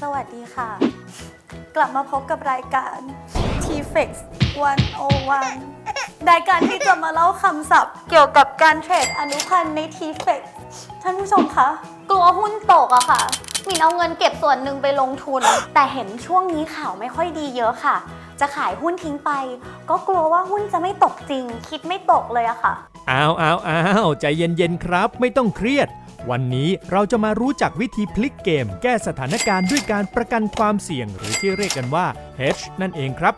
สวัสดีค่ะ กลับมาพบกับรายการ t f e x 101รายการที่จะมาเล่าคำศัพท์ เกี่ยวกับการเทรดอนุพันธ์ใน t f e x ท่านผู้ชมคะ กลัวหุ้นตกอะค่ะ มินเอาเงินเก็บส่วนหนึ่งไปลงทุน แต่เห็นช่วงนี้ข่าวไม่ค่อยดีเยอะค่ะ จะขายหุ้นทิ้งไป ก็กลัวว่าหุ้นจะไม่ตกจริง คิดไม่ตกเลยอะค่ะ อ้าวอ้าวอ้าวใจเย็นๆครับ ไม่ต้องเครียด วันนี้เราจะมารู้จักวิธีพลิกเกม แก้สถานการณ์ด้วยการประกันความเสี่ยง หรือที่เรียกกันว่า hedge นั่นเองครับ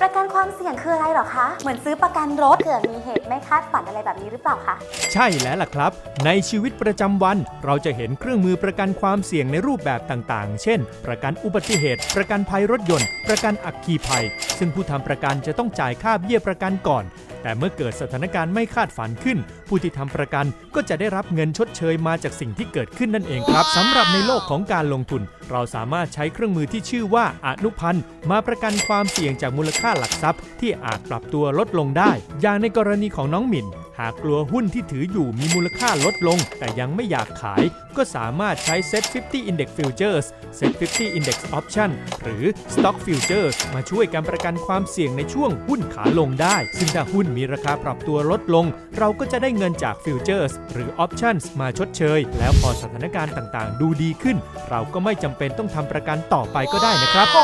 ประกันความเสี่ยงคืออะไรเหรอคะ เหมือนซื้อประกันรถเผื่อมีเหตุไม่คาดฝันอะไรแบบนี้หรือเปล่าคะ ใช่แล้วล่ะครับ ในชีวิตประจำวัน เราจะเห็นเครื่องมือประกันความเสี่ยงในรูปแบบต่างๆ เช่น ประกันอุบัติเหตุ ประกันภัยรถยนต์ ประกันอัคคีภัย ซึ่งผู้ทำประกันจะต้องจ่ายค่าเบี้ยประกันก่อน แต่เมื่อเกิดสถานการณ์ไม่คาดฝันขึ้น ผู้ที่ทำประกันก็จะได้รับเงินชดเชยมาจากสิ่งที่เกิดขึ้นนั่นเองครับสำหรับในโลกของการลงทุน เราสามารถใช้เครื่องมือที่ชื่อว่าอนุพันธ์มาประกันความเสี่ยงจากมูลค่าหลักทรัพย์ ที่อาจปรับตัวลดลงได้ อย่างในกรณีของน้องหมิ่น หากกลัวหุ้นที่ถืออยู่มีมูลค่าลดลง แต่ยังไม่อยากขาย ก็สามารถใช้ Set 50 Index Futures Set 50 Index Option หรือ Stock Futures มาช่วยการประกันความเสี่ยงในช่วงหุ้นขาลงได้ ซึ่งถ้าหุ้นมีราคาปรับตัวลดลง เราก็จะได้เงินจาก Futures หรือ Options มาชดเชย แล้วพอสถานการณ์ต่างๆ ดูดีขึ้น เราก็ไม่จำเป็นต้องทำประกันต่อไปก็ได้นะครับโห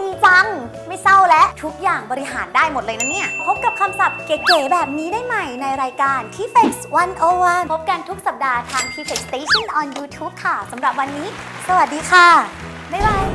ดี จัง ไม่เศร้าแล้วทุกอย่างบริหารได้หมดเลยนะเนี่ย พบกับคำศัพท์เก๋ๆแบบนี้ได้ใหม่ในรายการ t f e x 101 พบกันทุกสัปดาห์ทาง t f e x Station on YouTube ค่ะสำหรับวันนี้ สวัสดีค่ะ บ๊ายบาย